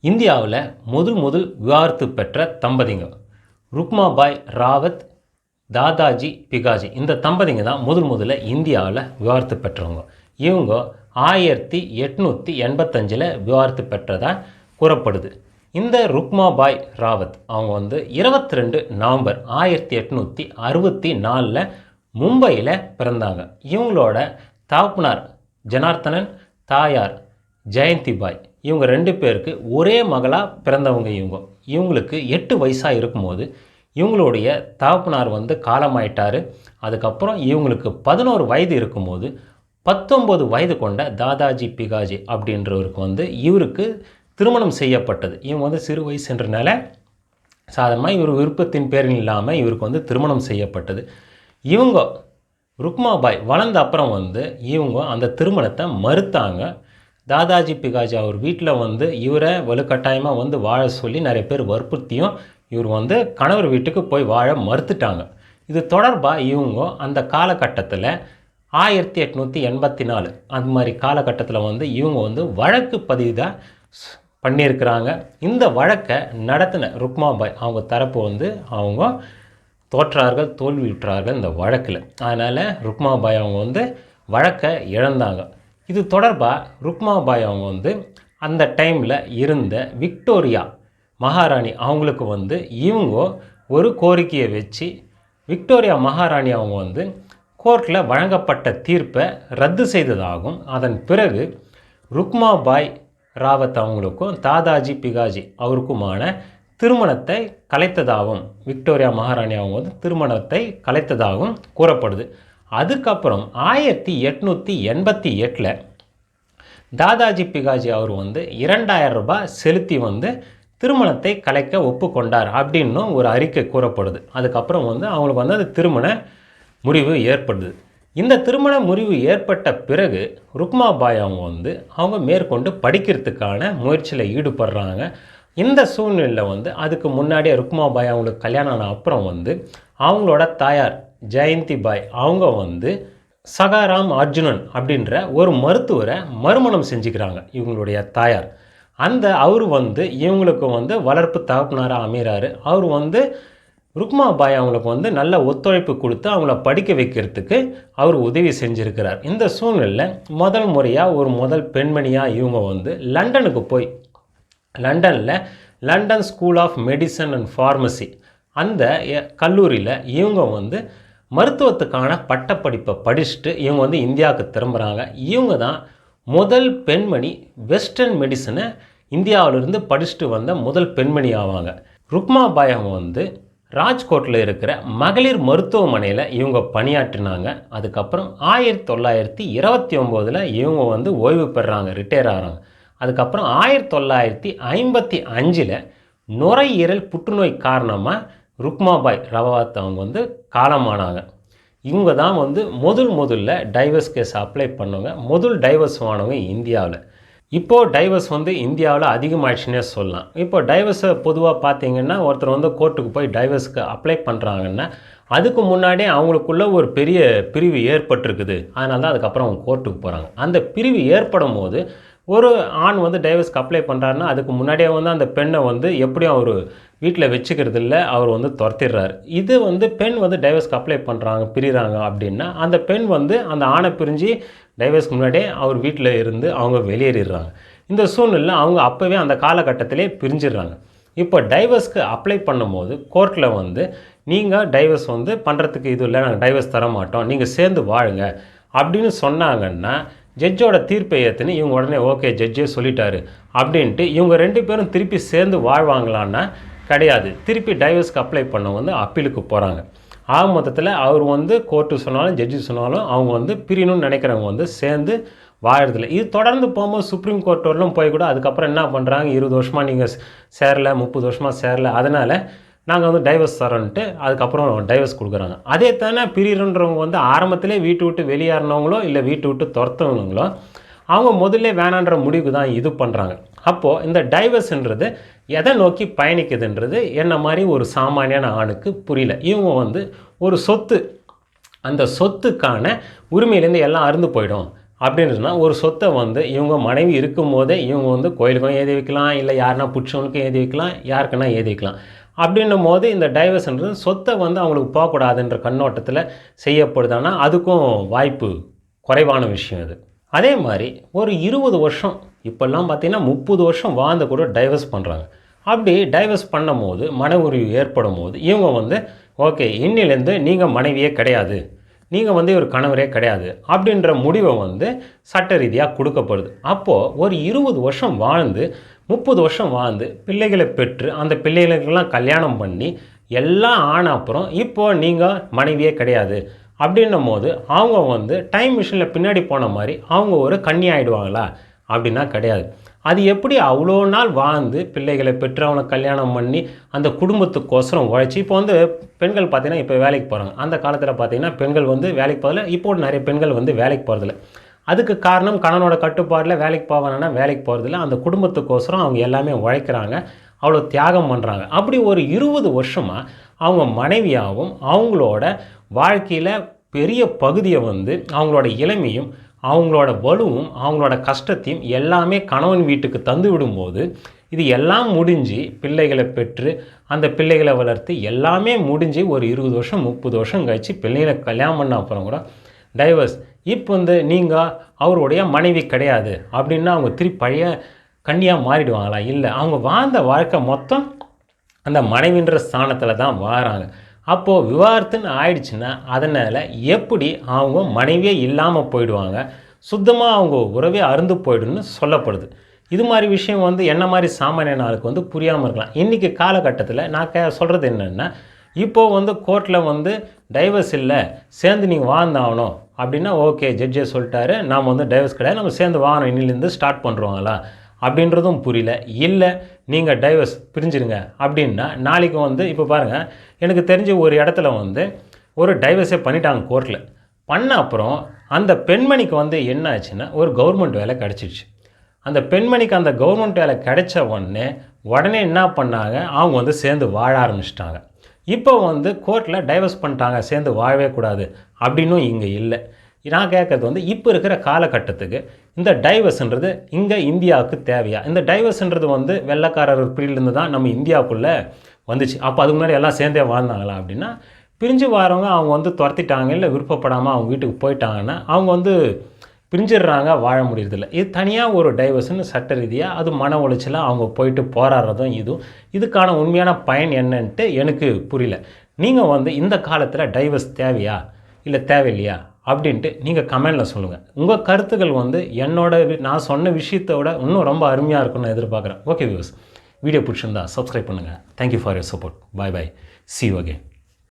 இந்தியாவில் முதல் முதல் விவாகரத்து பெற்ற தம்பதிங்க. ருக்மாபாய் ராவத் தாதாஜி பிகாஜி. இந்த தம்பதிங்க தான் முதல் முதல்ல இந்தியாவில் விவாகரத்து பெற்றவங்க. இவங்க ஆயிரத்தி எட்நூற்றி எண்பத்தஞ்சில் விவாகரத்து பெற்றதாக கூறப்படுது. இந்த ருக்மாபாய் ராவத் அவங்க வந்து இருபத்தி ரெண்டு நவம்பர் ஆயிரத்தி எட்நூற்றி அறுபத்தி நாலில் மும்பையில் பிறந்தாங்க. இவங்களோட தாப்புனார் ஜனார்த்தனன் தாயார் ஜெயந்தி பாய். இவங்க ரெண்டு பேருக்கு ஒரே மகளாக பிறந்தவங்க இவங்க. இவங்களுக்கு எட்டு வயசாக இருக்கும்போது இவங்களுடைய தாப்புனார் வந்து காலமாயிட்டார். அதுக்கப்புறம் இவங்களுக்கு பதினோரு வயது இருக்கும்போது பத்தொம்பது வயது கொண்ட தாதாஜி பிகாஜி அப்படின்றவருக்கு வந்து இவருக்கு திருமணம் செய்யப்பட்டது. இவங்க வந்து சிறு வயசுன்றனால சாதாரணமாக இவர் விருப்பத்தின் பேரில் இல்லாமல் இவருக்கு வந்து திருமணம் செய்யப்பட்டது. இவங்க ருக்மாபாய் வளர்ந்த அப்புறம் வந்து இவங்க அந்த திருமணத்தை மறுத்தாங்க. தாதாஜி பிகாஜி அவர் வீட்டில் வந்து இவரை வலுக்கட்டாயமாக வந்து வாழ சொல்லி நிறைய பேர் வற்புறுத்தியும் இவர் வந்து கணவர் வீட்டுக்கு போய் வாழ மறுத்துட்டாங்க. இது தொடர்பாக இவங்க அந்த காலகட்டத்தில் ஆயிரத்தி எட்நூற்றி எண்பத்தி நாலு அந்த மாதிரி காலகட்டத்தில் வந்து இவங்க வந்து வழக்கு பதிவு பண்ணியிருக்கிறாங்க. இந்த வழக்கை நடத்தின ருக்மாபாய் அவங்க தரப்பு வந்து அவங்க தோற்றார்கள் தோல்வியுற்றார்கள் இந்த வழக்கில். அதனால் ருக்மாபாய் அவங்க வந்து வழக்கை இழந்தாங்க. இது தொடர்பாக ருக்மாபாய் அவங்க வந்து அந்த டைமில் இருந்த விக்டோரியா மகாராணி அவங்களுக்கு வந்து இவங்க ஒரு கோரிக்கையை வச்சு விக்டோரியா மகாராணி அவங்க வந்து கோர்ட்டில் வழங்கப்பட்ட தீர்ப்பை ரத்து செய்ததாகும் அதன் பிறகு ருக்மாபாய் ராவத் அவங்களுக்கும் தாதாஜி பிகாஜி அவருக்குமான திருமணத்தை கலைத்ததாகவும் விக்டோரியா மகாராணி அவங்க வந்து திருமணத்தை கலைத்ததாகவும் கூறப்படுது. அதுக்கப்புறம் ஆயிரத்தி எட்நூற்றி எண்பத்தி எட்டில் தாதாஜி பிகாஜி அவர் வந்து இரண்டாயிரம் ரூபாய் செலுத்தி வந்து திருமணத்தை கலைக்க ஒப்புக்கொண்டார் அப்படின்னும் ஒரு அறிக்கை கூறப்படுது. அதுக்கப்புறம் வந்து அவங்களுக்கு வந்து அது திருமண முறிவு ஏற்படுது. இந்த திருமண முறிவு ஏற்பட்ட பிறகு ருக்மாபாய் அவங்க வந்து அவங்க மேற்கொண்டு படிக்கிறதுக்கான முயற்சியில் ஈடுபடுறாங்க. இந்த சூழ்நிலையில் வந்து அதுக்கு முன்னாடியே ருக்மாபாய் அவங்களுக்கு கல்யாணம் ஆன அப்புறம் வந்து அவங்களோட தாயார் ஜெயந்தி பாய் அவங்க வந்து சகாராம் அர்ஜுனன் அப்படின்ற ஒரு மருத்துவரை மறுமணம் செஞ்சுக்கிறாங்க இவங்களுடைய தாயார். அந்த அவர் வந்து இவங்களுக்கு வந்து வளர்ப்பு தகப்பனாராக அமைகிறாரு. அவர் வந்து ருக்மா பாய் அவங்களுக்கு வந்து நல்ல ஒத்துழைப்பு கொடுத்து அவங்கள படிக்க வைக்கிறதுக்கு அவர் உதவி செஞ்சுருக்கிறார். இந்த சூழ்நிலையில் முதல் முறையாக ஒரு முதல் பெண்மணியாக இவங்க வந்து லண்டனுக்கு போய் லண்டனில் London school of medicine and pharmacy அந்த கல்லூரியில் இவங்க வந்து மருத்துவத்துக்கான பட்டப்படிப்பை படிச்சுட்டு இவங்க வந்து இந்தியாவுக்கு திரும்புகிறாங்க இவங்க தான் முதல் பெண்மணி வெஸ்டர்ன் மெடிசனை இந்தியாவிலிருந்து படிச்சுட்டு வந்த முதல் பெண்மணி ஆவாங்க. ருக்மாபாய் அவங்க வந்து ராஜ்கோட்டில் இருக்கிற மகளிர் மருத்துவமனையில் இவங்க பணியாற்றினாங்க. அதுக்கப்புறம் ஆயிரத்தி தொள்ளாயிரத்தி இருபத்தி ஒம்போதில் இவங்க வந்து ஓய்வு பெறுறாங்க ரிட்டையர் ஆகிறாங்க. அதுக்கப்புறம் ஆயிரத்தி தொள்ளாயிரத்தி ஐம்பத்தி அஞ்சில் நுரையீரல் புற்றுநோய் காரணமாக ருக்மாபாய் ரவாத் அவங்க வந்து காலமானாங்க. இவங்க தான் வந்து முதல் முதல்ல டைவர்ஸ் கேஸ் அப்ளை பண்ணவங்க முதல் டைவர்ஸ் வானவங்க இந்தியாவில். இப்போது டைவர்ஸ் வந்து இந்தியாவில் அதிகமாகிடுச்சுன்னே சொல்லலாம். இப்போ டைவர்ஸை பொதுவாக பார்த்தீங்கன்னா ஒருத்தர் வந்து கோர்ட்டுக்கு போய் டைவர்ஸ்க்கு அப்ளை பண்ணுறாங்கன்னா அதுக்கு முன்னாடியே அவங்களுக்குள்ள ஒரு பெரிய பிரிவு ஏற்பட்டிருக்குது. அதனால தான் அதுக்கப்புறம் அவங்க கோர்ட்டுக்கு போகிறாங்க அந்த பிரிவு ஏற்படும் போது ஒரு ஆண் வந்து டைவர்ஸ்க்கு அப்ளை பண்ணுறாருன்னா அதுக்கு முன்னாடியே வந்து அந்த பெண்ணை வந்து எப்படியும் ஒரு வீட்டில் வச்சுக்கிறது இல்லை அவர் வந்து துரத்திடுறாரு. இது வந்து பெண் வந்து டைவர்ஸ்க்கு அப்ளை பண்ணுறாங்க பிரிகிறாங்க அப்படின்னா அந்த பெண் வந்து அந்த ஆணை பிரிஞ்சு டைவர்ஸ்க்கு முன்னாடியே அவர் வீட்டில் இருந்து அவங்க வெளியேறிடுறாங்க. இந்த சூழ்நிலை அவங்க அப்போவே அந்த காலகட்டத்திலே பிரிஞ்சிடுறாங்க. இப்போ டைவர்ஸ்க்கு அப்ளை பண்ணும்போது கோர்ட்டில் வந்து நீங்கள் டைவர்ஸ் வந்து பண்ணுறதுக்கு இது இல்லை நாங்கள் டைவர்ஸ் தர மாட்டோம் நீங்கள் சேர்ந்து வாழுங்க அப்படின்னு சொன்னாங்கன்னா ஜட்ஜோட தீர்ப்பை ஏற்றுன்னு இவங்க உடனே ஓகே ஜட்ஜே சொல்லிட்டாரு. அப்படின்ட்டு இவங்க ரெண்டு பேரும் திருப்பி சேர்ந்து வாழ்வாங்களான்னா கிடையாது. திருப்பி டைவர்ஸ்க்கு அப்ளை பண்ண வந்து அப்பீலுக்கு போகிறாங்க ஆக மொத்தத்தில் அவர் வந்து கோர்ட்டு சொன்னாலும் ஜட்ஜி சொன்னாலும் அவங்க வந்து பிரியணும்னு நினைக்கிறவங்க வந்து சேர்ந்து வாழறதில்ல. இது தொடர்ந்து போகும்போது சுப்ரீம் கோர்ட் வரலும் போய் கூட அதுக்கப்புறம் என்ன பண்ணுறாங்க இருபது வருஷமாக நீங்கள் சேரல முப்பது வருஷமாக சேரல. அதனால் நாங்கள் வந்து டைவர்ஸ் தரோன்ட்டு அதுக்கப்புறம் டைவர்ஸ் கொடுக்குறாங்க. அதே தானே பிரியறன்றவங்க வந்து ஆரம்பத்திலே வீட்டு விட்டு வெளியேறினவங்களோ இல்லை வீட்டு விட்டு துரத்தவங்களோ அவங்க முதல்ல வேணான்ற முடிவுக்கு தான் இது பண்ணுறாங்க அப்போது இந்த டைவர்ஸ்ன்றது எதை நோக்கி பயணிக்குதுன்றது என்ன மாதிரி ஒரு சாமானியான ஆணுக்கு புரியல. இவங்க வந்து ஒரு சொத்து அந்த சொத்துக்கான உரிமையிலேருந்து எல்லாம் அருந்து போயிடும் அப்படின்றதுனா ஒரு சொத்தை வந்து இவங்க மனைவி இருக்கும் போதே இவங்க வந்து கோயிலுக்கும் ஏதி வைக்கலாம் இல்லை யாருனா பிடிச்சவனுக்கும் ஏதி வைக்கலாம் யாருக்குன்னா ஏதி வைக்கலாம். அப்படின்னும் போது இந்த டைவர்ஸ்ன்றது சொத்தை வந்து அவங்களுக்கு போகக்கூடாதுன்ற கண்ணோட்டத்தில் செய்யப்படுதானா அதுக்கும் வாய்ப்பு குறைவான விஷயம் அது. அதே மாதிரி ஒரு இருபது வருஷம் இப்போல்லாம் பார்த்தீங்கன்னா முப்பது வருஷம் வாழ்ந்த கூட டைவர்ஸ் பண்ணுறாங்க அப்படி டைவர்ஸ் பண்ணும் போது மன உரிவு ஏற்படும் போது இவங்க வந்து ஓகே இன்னிலேருந்து நீங்கள் மனைவியே கிடையாது. நீங்கள் வந்து ஒரு கணவரே கிடையாது. அப்படின்ற முடிவை வந்து சட்ட ரீதியாக கொடுக்கப்படுது. அப்போது ஒரு இருபது வருஷம் வாழ்ந்து முப்பது வருஷம் வாழ்ந்து பிள்ளைகளை பெற்று அந்த பிள்ளைகளுக்கெல்லாம் கல்யாணம் பண்ணி எல்லாம் ஆன அப்புறம் இப்போது நீங்கள் மனைவியே கிடையாது. அப்படின்னும் போது அவங்க வந்து டைம் மிஷினில் பின்னாடி போன மாதிரி அவங்க ஒரு கண்ணி ஆகிடுவாங்களா அப்படின்னா கிடையாது. அது எப்படி அவ்வளோ நாள் வாழ்ந்து பிள்ளைகளை பெற்று அவனை கல்யாணம் பண்ணி அந்த குடும்பத்துக்கோசரம் உழைச்சி இப்போ வந்து பெண்கள் பார்த்தீங்கன்னா இப்போ வேலைக்கு போகிறாங்க அந்த காலத்தில் பார்த்தீங்கன்னா பெண்கள் வந்து வேலைக்கு போகிறதில்ல இப்போ நிறைய பெண்கள் வந்து வேலைக்கு போகிறதில்ல அதுக்கு காரணம் கணவனோட கட்டுப்பாடில் வேலைக்கு போவானா வேலைக்கு போகிறதில்ல அந்த குடும்பத்துக்கோசரம் அவங்க எல்லாமே உழைக்கிறாங்க. அவ்வளோ தியாகம் பண்ணுறாங்க அப்படி ஒரு இருபது வருஷமாக அவங்க மனைவியாகவும் அவங்களோட வாழ்க்கையில் பெரிய பகுதியை வந்து அவங்களோட இளமையும் அவங்களோட வலுவும் அவங்களோட கஷ்டத்தையும் எல்லாமே கணவன் வீட்டுக்கு தந்து விடும்போது இது எல்லாம் முடிஞ்சு பிள்ளைகளை பெற்று அந்த பிள்ளைகளை வளர்த்து எல்லாமே முடிஞ்சு ஒரு இருபது வருஷம் முப்பது வருஷம் கழித்து பிள்ளைகளை கல்யாணம் பண்ண அப்புறம் கூட டைவர்ஸ் இப்போ வந்து நீங்கள் அவருடைய மனைவி கிடையாது அப்படின்னா அவங்க திருப்பி பழைய கண்ணியாக மாறிடுவாங்களா? இல்லை. அவங்க வாழ்ந்த வாழ்க்கை மொத்தம் அந்த மனைவின்ற ஸ்தானத்தில் தான் வாராங்க. அப்போது விவாகரத்துன்னு ஆயிடுச்சுன்னா அதனால் எப்படி அவங்க மனைவியே இல்லாமல் போயிடுவாங்க? சுத்தமாக அவங்க உறவே அருந்து போயிடும்னு சொல்லப்படுது. இது மாதிரி விஷயம் வந்து என்ன மாதிரி சாமானிய நாளுக்கு வந்து புரியாமல் இருக்கலாம். இன்றைக்கி காலகட்டத்தில் நான் கே சொல்கிறது என்னென்னா இப்போது வந்து கோர்ட்டில் வந்து டைவர்ஸ் இல்லை சேர்ந்து நீங்கள் வாழ்ந்தாகணும் அப்படின்னா ஓகே ஜட்ஜே சொல்லிட்டாரு நாம் வந்து டைவர்ஸ் கிடையாது நம்ம சேர்ந்து வாகனம் இன்னிலேருந்து ஸ்டார்ட் பண்ணுறோங்களா அப்படின்றதும் புரியல. இல்லை நீங்கள் டைவர்ஸ் பிரிஞ்சிருங்க. அப்படின்னா நாளைக்கு வந்து இப்போ பாருங்கள் எனக்கு தெரிஞ்ச ஒரு இடத்துல வந்து ஒரு டைவர்ஸே பண்ணிட்டாங்க கோர்ட்டில் பண்ண அப்புறம் அந்த பெண்மணிக்கு வந்து என்ன ஆச்சுன்னா ஒரு கவர்மெண்ட் வேலை கிடச்சிடுச்சு அந்த பெண்மணிக்கு அந்த கவர்மெண்ட் வேலை கிடைச்ச உடனே உடனே என்ன பண்ணாங்க? அவங்க வந்து சேர்ந்து வாழ ஆரம்பிச்சிட்டாங்க. இப்போ வந்து கோர்ட்டில் டைவர்ஸ் பண்ணிட்டாங்க சேர்ந்து வாழவே கூடாது. அப்படின்னும் இங்கே இல்லை. நான் கேட்குறது வந்து இப்போ இருக்கிற காலகட்டத்துக்கு இந்த டைவர்ஸ்ன்றது இங்கே இந்தியாவுக்கு தேவையா? இந்த டைவர்ஸ்ன்றது வந்து வெள்ளக்காரர் பிரியிலேருந்து தான் நம்ம இந்தியாவுக்குள்ளே வந்துச்சு. அப்போ அதுக்கு முன்னாடி எல்லாம் சேர்ந்தே வாழ்ந்தாங்களா அப்படின்னா பிரிஞ்சு வரவங்க அவங்க வந்து துரத்திட்டாங்க இல்லை விருப்பப்படாமல் அவங்க வீட்டுக்கு போயிட்டாங்கன்னா அவங்க வந்து பிரிஞ்சிடுறாங்க வாழ முடியறதில்ல. இது தனியாக ஒரு டைவர்ஸ்னு சட்ட ரீதியாக அது மன உளைச்சலாக அவங்க போயிட்டு போராடுறதும் இதுவும். இதுக்கான உண்மையான பயன் என்னன்ட்டு எனக்கு புரியல. நீங்கள் வந்து இந்த காலத்தில் டைவர்ஸ் தேவையா? இல்லை தேவையில்லையா? அப்படின்ட்டு நீங்கள் கமெண்டில் சொல்லுங்கள் உங்கள் கருத்துக்கள் வந்து என்னோட நான் சொன்ன விஷயத்தோட இன்னும் ரொம்ப அருமையாக இருக்கும்னு எதிர்பார்க்குறேன். ஓகே வியூஸ் வீடியோ பிடிச்சிருந்தா சப்ஸ்கிரைப் பண்ணுங்கள் thank you for your support bye bye see you again